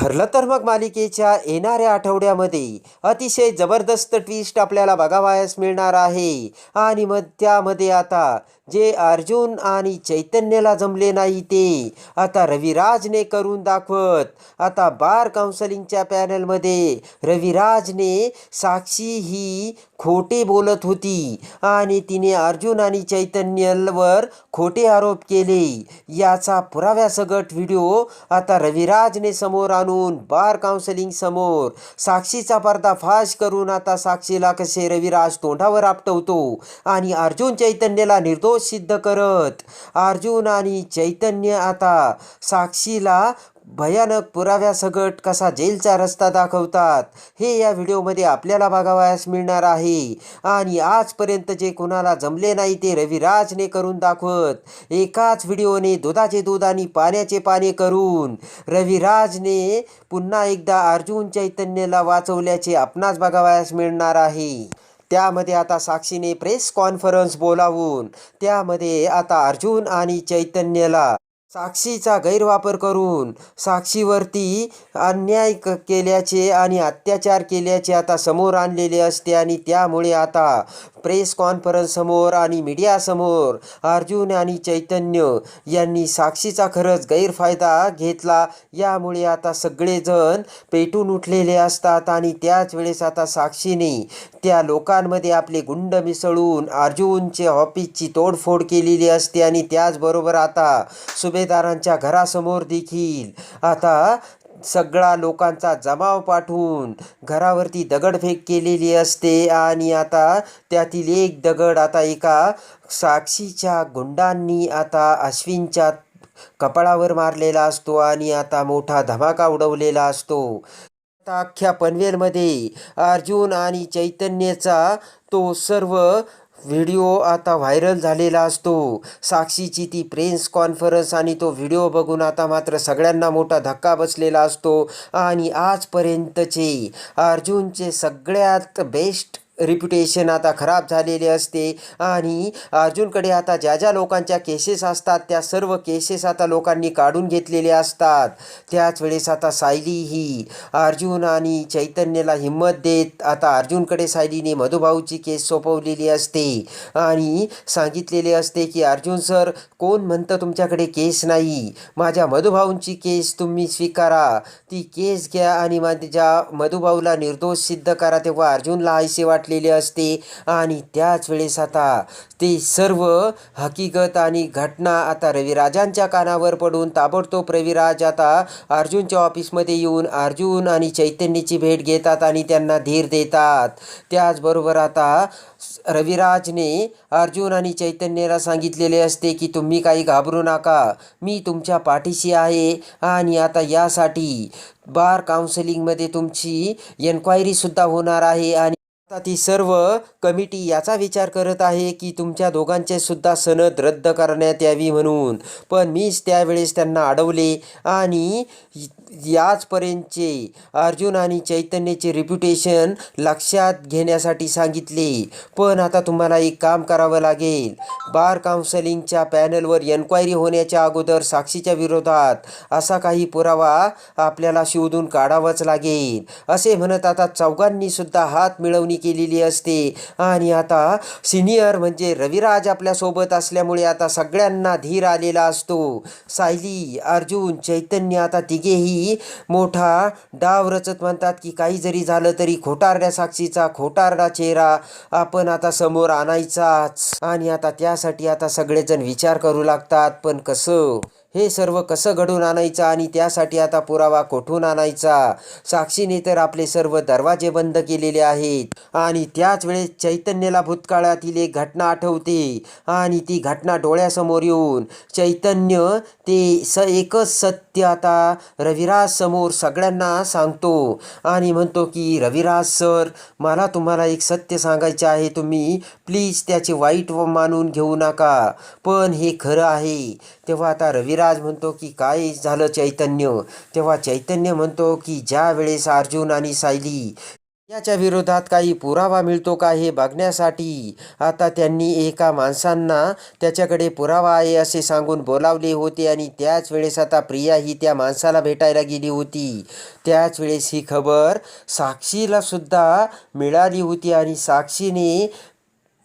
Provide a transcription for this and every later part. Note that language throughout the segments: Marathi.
ठरलं तर मग मालिकेच्या येणाऱ्या आठवड्यामध्ये अतिशय जबरदस्त ट्विस्ट आपल्याला बघावयास मिळणार आहे. आणि मग त्यामध्ये आता जे अर्जुन आणि चैतन्याला जमले नाही ते आता रविराजने करून दाखवत. आता बार काउन्सलिंगच्या पॅनलमध्ये रविराजने साक्षी ही खोटे बोलत होती आणि तिने अर्जुन आणि चैतन्यवर खोटे आरोप केले. याचा पुराव्यासकट व्हिडिओ आता रविराजने समोर आणून बार काउन्सिलिंग समोर. साक्षीचा पर्दाफाश करून आता साक्षीला कसे रविराज तोंडावर आपटवतो आणि अर्जुन चैतन्यला निर्दोष सिद्ध करत. अर्जुन आणि चैतन्य आता साक्षीला भयानक पुराव्यासकट कसा जेलचा रस्ता दाखवतात हे या व्हिडिओमध्ये आपल्याला बघावयास मिळणार आहे. आणि आजपर्यंत जे कोणाला जमले नाही ते रविराजने करून दाखवत. एकाच व्हिडिओने दुधाचे दूध आणि पाण्याचे पाणी करून रविराजने पुन्हा एकदा अर्जुन चैतन्यला वाचवल्याचे आपणास बघावयास मिळणार आहे. त्यामध्ये आता साक्षीने प्रेस कॉन्फरन्स बोलावून त्यामध्ये आता अर्जुन आणि चैतन्यला साक्षीचा गैरवापर करून साक्षीवरती अन्याय क केल्याचे आणि अत्याचार केल्याचे आता समोर आणलेले असते आणि त्यामुळे आता प्रेस कॉन्फरन्स समोर आणि मीडियासमोर अर्जुन आणि चैतन्य यांनी साक्षीचा खरंच गैरफायदा घेतला. यामुळे आता सगळेजण पेटून उठलेले असतात आणि त्याच वेळेस आता साक्षीने त्या लोकांमध्ये आपले गुंड मिसळून अर्जुनचे ऑफिसची तोडफोड केलेली असते आणि त्याचबरोबर आता सुभेदारांच्या घरासमोर देखील आता सगळा लोकांचा जमाव पाठवून घरावरती दगडफेक केलेली असते आणि आता त्यातील एक दगड आता एका साक्षीच्या गुंडांनी आता अश्विनच्या कपाळावर मारलेला असतो आणि आता मोठा धमाका उडवलेला असतो. आता अख्ख्या पनवेलमध्ये अर्जुन आणि चैतन्यचा तो सर्व व्हिडिओ आता व्हायरल झालेला असतो. साक्षीची ती प्रेस कॉन्फरन्स आणि तो व्हिडिओ बघून आता मात्र सगळ्यांना मोठा धक्का बसलेला असतो. आणि आजपर्यंतचे अर्जुनचे सगळ्यात बेस्ट रिप्युटेशन आता खराब झालेले असते. आणि अर्जुनकडे आता ज्या ज्या लोकांच्या केसेस असतात त्या सर्व केसेस आता लोकांनी काढून घेतलेले असतात. त्याच वेळेस आता सायली ही अर्जुन आणि चैतन्यला हिंमत देत आता अर्जुनकडे सायलीने मधुभाऊची केस सोपवलेली असते. आणि सांगितलेले असते की अर्जुन सर कोण म्हणतं तुमच्याकडे केस नाही? माझ्या मधुभाऊंची केस तुम्ही स्वीकारा. ती केस घ्या आणि माझ्या मधुभाऊला निर्दोष सिद्ध करा तेव्हा अर्जुनला आयसे घातलेली असते आणि त्याच वेळेस आता ते सर्व हकीकत आणि घटना आता रविराजांच्या कानावर पडून ताबडतोब रविराज आता अर्जुनच्या ऑफिसमध्ये येऊन अर्जुन आणि चैतन्याची भेट घेतात आणि त्यांना धीर देतात. त्याचबरोबर आता रविराजने अर्जुन आणि चैतन्याला सांगितलेले असते की तुम्ही काही घाबरू नका. मी तुमच्या पाठीशी आहे आणि आता यासाठी बार काउन्सिलिंगमध्ये तुमची एन्क्वायरीसुद्धा होणार आहे आणि आता ती सर्व कमिटी याचा विचार करत आहे की तुमच्या दोघांचे सुद्धा सनद रद्द करण्यात यावी म्हणून. पण मीच त्यावेळेस त्यांना अडवले आणि याचपर्यंतचे अर्जुन आणि चैतन्याचे रिप्युटेशन लक्षात घेण्यासाठी सांगितले. पण आता तुम्हाला एक काम करावं लागेल. बार काउन्सिलिंगच्या पॅनलवर एन्क्वायरी होण्याच्या अगोदर साक्षीच्या विरोधात असा काही पुरावा आपल्याला शोधून काढावाच लागेल. असे म्हणत आता चौघांनीसुद्धा हात मिळवणी केलेली असते. आणि आता सिनियर म्हणजे रविराज आपल्यासोबत असल्यामुळे आता सगळ्यांना धीर आलेला असतो. सायली अर्जुन चैतन्य आता तिघेही मोठा डाव रचत म्हणतात की काही जरी झालं तरी खोटारड्या साक्षीचा खोटारडा चेहरा आपण आता समोर आणायचाच. आणि आता त्यासाठी आता सगळेजण विचार करू लागतात पण कसं? हे सर्व कसं घडून आणायचं आणि त्यासाठी आता पुरावा कोठून आणायचा? साक्षीने तर आपले सर्व दरवाजे बंद केलेले आहेत. आणि त्याच वेळेस चैतन्याला भूतकाळातील एक घटना आठवते. आणि ती घटना डोळ्यासमोर येऊन चैतन्य ते स एकच सत्य आता रविराज समोर सगळ्यांना सांगतो. आणि म्हणतो की रविराज सर मला तुम्हाला एक सत्य सांगायचे आहे. तुम्ही प्लीज त्याचे वाईट व मानून घेऊ नका. पण हे खरं आहे. तेव्हा आता रविराज म्हणतो की काय झालं चैतन्य? तेव्हा चैतन्य म्हणतो की ज्या वेळेस अर्जुन आणि सायली याच्या विरोधात काही पुरावा मिळतो का हे बघण्यासाठी आता त्यांनी एका माणसांना त्याच्याकडे पुरावा आहे असे सांगून बोलावले होते आणि त्याच वेळेस आता प्रिया ही त्या माणसाला भेटायला गेली होती. त्याच वेळेस ही खबर साक्षीला सुद्धा मिळाली होती आणि साक्षीने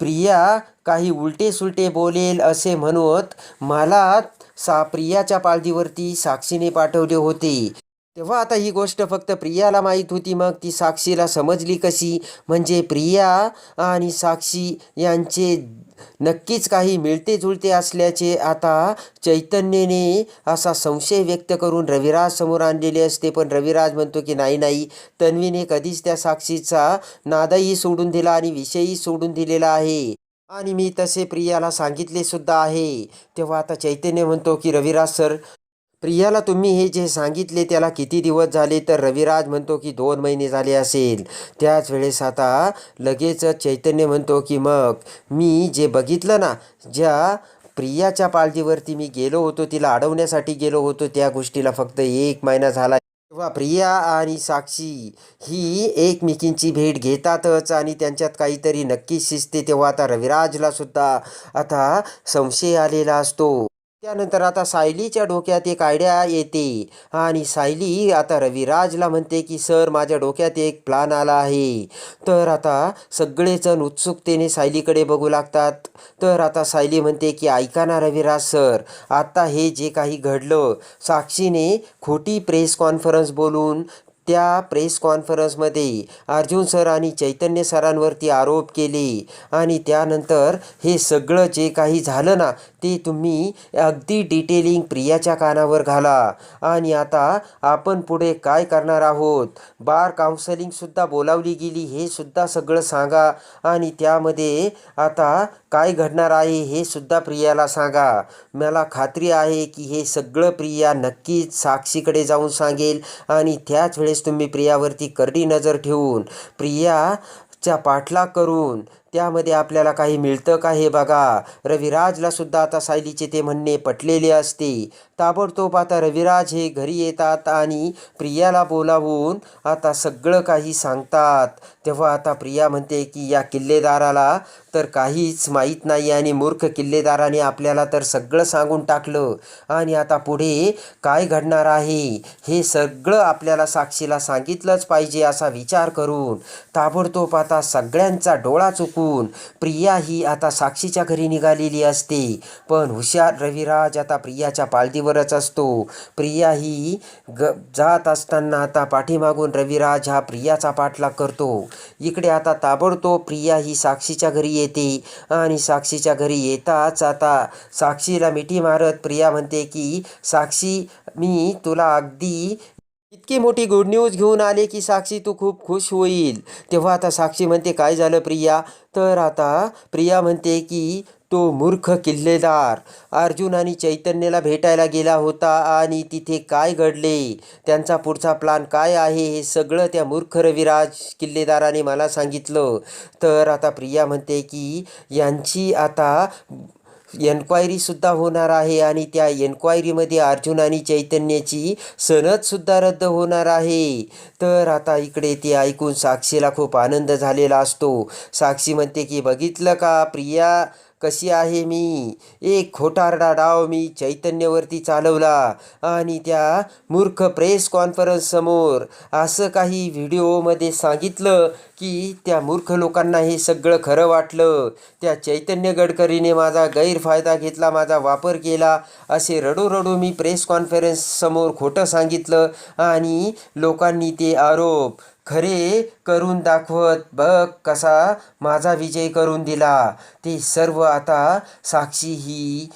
प्रिया काही उलटे सुलटे बोलेल असे म्हणत मला सा प्रियाच्या पाळतीवरती साक्षीने पाठवले होते. तेव्हा आता ही गोष्ट फक्त प्रियाला माहीत होती. मग ती साक्षीला समजली कशी? म्हणजे प्रिया आणि साक्षी यांचे नक्कीच काही मिळते जुळते असल्याचे आता चैतन्यने असा संशय व्यक्त करून रविराज समोर आणलेले असते. पण रविराज म्हणतो की नाही नाही. तन्वीने कधीच त्या साक्षीचा नादही सोडून दिला आणि विषयही सोडून दिलेला आहे. आणि मी तसे प्रियाला सांगितले सुद्धा आहे. तेव्हा आता चैतन्य म्हणतो की रविराज सर प्रियाला तुम्ही हे जे सांगितले त्याला किती दिवस झाले? तर रविराज म्हणतो की दोन महिने झाले असेल. त्याच वेळेस आता लगेचच चैतन्य म्हणतो की मग मी जे बघितलं ना ज्या प्रियाच्या पाळतीवरती मी गेलो होतो तिला अडवण्यासाठी गेलो होतो त्या गोष्टीला फक्त एक महिना झाला तेव्हा प्रिया आणि साक्षी ही एकमेकींची भेट घेतातच आणि त्यांच्यात काहीतरी नक्कीच शिजते तेव्हा आता रविराजला सुद्धा आता संशय आलेला असतो. त्यानंतर आता सायलीच्या डोक्यात एक आयडिया येते. आणि सायली आता रविराजला म्हणते की सर माझ्या डोक्यात एक प्लान आला आहे. तर आता सगळेजण उत्सुकतेने सायलीकडे बघू लागतात. तर आता सायली म्हणते की ऐका ना रविराज सर आता हे जे काही घडलं साक्षीने खोटी प्रेस कॉन्फरन्स बोलून त्या प्रेस कॉन्फरन्समध्ये अर्जुन सर आणि चैतन्य सरांवरती आरोप केले. आणि त्यानंतर हे सगळं जे काही झालं ना ते तुम्ही अगदी डिटेलिंग प्रियाच्या कानावर घाला. आणि आता आपण पुढे काय करणार आहोत? बार काउन्सलिंगसुद्धा बोलावली गेली हे सुद्धा सगळं सांगा. आणि त्यामध्ये आता काय घडणार आहे हे सुद्धा प्रियाला सांगा. मला खात्री आहे की हे सगळं प्रिया नक्कीच साक्षीकडे जाऊन सांगेल आणि त्याच वेळेस तुम्ही प्रियावरती करडी नजर ठेवून प्रियाचा पाठलाग करून त्यामध्ये आपल्याला काही मिळतं का हे बघा. रविराजला सुद्धा आता सायलीचे ते म्हणणे पटलेले असते. ताबडतोब आता रविराज हे घरी येतात आणि प्रियाला बोलावून आता सगळं काही सांगतात. तेव्हा आता प्रिया म्हणते की या किल्लेदाराला तर काहीच माहीत नाही आणि मूर्ख किल्लेदाराने आपल्याला तर सगळं सांगून टाकलं. आणि आता पुढे काय घडणार आहे? हे सगळं आपल्याला साक्षीला सांगितलंच पाहिजे असा विचार करून ताबडतोब आता सगळ्यांचा डोळा चुकून प्रिया ही आता साक्षीच्या घरी निघालेली असते. पण हुशार रविराज आता प्रियाच्या पालदीवरच असतो. प्रिया ही ग जात असताना आता पाठीमागून रविराज हा प्रियाचा पाठलाग करतो. इकडे आता ताबडतोब प्रिया ही साक्षीच्या घरी येते. आणि साक्षीच्या घरी येताच आता साक्षीला मिठी मारत प्रिया म्हणते की साक्षी मी तुला अगदी इतकी मोठी गुड न्यूज घेऊन आले की साक्षी तू खूप खुश होईल. तेव्हा आता साक्षी म्हणते काय झालं प्रिया? तर आता प्रिया म्हणते की तो मूर्ख किल्लेदार. अर्जुन आणि चैतन्यला भेटायला गेला होता आणि तिथे काय घडले? त्यांचा पुढचा प्लान काय आहे? हे सगळं त्या मूर्ख रविराज किल्लेदाराने मला सांगितलं. तर आता प्रिया म्हणते की यांची आता एन्क्वायरीसुद्धा होणार आहे आणि त्या एन्क्वायरीमध्ये अर्जुन आणि चैतन्याची सनदसुद्धा रद्द होणार आहे. तर आता इकडे ते ऐकून साक्षीला खूप आनंद झालेला असतो. साक्षी म्हणते की बघितलं का प्रिया? कशी आहे मी? एक खोटारडा डाव मी चैतन्यवरती चालवला आणि त्या मूर्ख प्रेस कॉन्फरन्स समोर असं काही व्हिडिओमध्ये सांगितलं की त्या मूर्ख लोकांना हे सगळं खरं वाटलं. त्या चैतन्य गडकरीने माझा गैरफायदा घेतला माझा वापर केला असे रडू रडू मी प्रेस कॉन्फरन्स समोर खोटं सांगितलं आणि लोकांनी ते आरोप खरे करून दाखवत बघ कसा माझा विजय करून दिला. ते सर्व आता साक्षी ही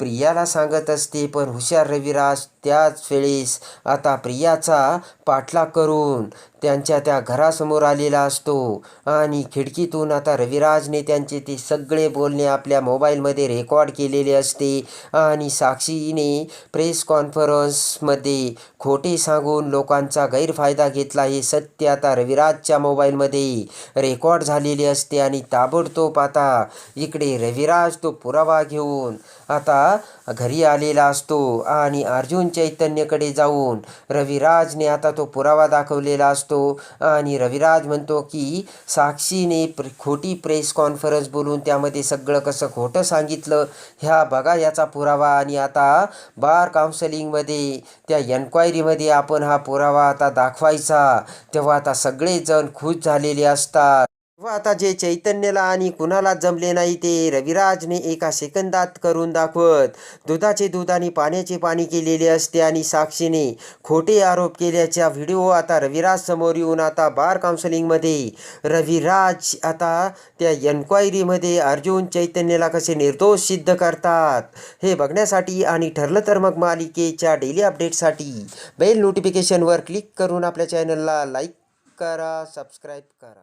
प्रियाला सांगत असते पण हुशार रविराज त्याच वेळेस आता प्रियाचा पाठलाग करून त्यांच्या त्या घरासमोर आलेला असतो. आणि खिडकीतून आता रविराजने त्यांचे ते सगळे बोलणे आपल्या मोबाईलमध्ये रेकॉर्ड केलेले असते. आणि साक्षीने प्रेस कॉन्फरन्समध्ये खोटे सांगून लोकांचा गैरफायदा घेतला हे सत्य आता रविराजच्या मोबाईलमध्ये रेकॉर्ड झालेले असते. आणि ताबडतोब आता इकडे रविराज तो पुरावा घेऊन आता घरी आलेला असतो आणि अर्जुन चैतन्यकडे जाऊन रविराजने आता तो पुरावा दाखवलेला असतो. आणि रविराज म्हणतो की साक्षीने प्र खोटी प्रेस कॉन्फरन्स बोलून त्यामध्ये सगळं कसं खोटं सांगितलं ह्या बघा याचा पुरावा. आणि आता बार काउन्सिलिंगमध्ये त्या एन्क्वायरीमध्ये आपण हा पुरावा आता दाखवायचा. तेव्हा आता सगळेजण खुश झालेले असतात. व आता जे चैतन्याला आणि कुणाला जमले नाही ते रविराजने एका सेकंदात करून दाखवत. दुधाचे दूध आणि पाण्याचे पाणी केलेले असते आणि साक्षीने खोटे आरोप केल्याचा व्हिडिओ आता रविराज समोर येऊन आता बार काउन्सिलिंगमध्ये. रविराज आता त्या एन्क्वायरीमध्ये अर्जुन चैतन्याला कसे निर्दोष सिद्ध करतात हे बघण्यासाठी आणि ठरलं तर मग मालिकेच्या डेली अपडेटसाठी बेल नोटिफिकेशनवर क्लिक करून आपल्या चॅनलला लाईक करा सबस्क्राईब करा.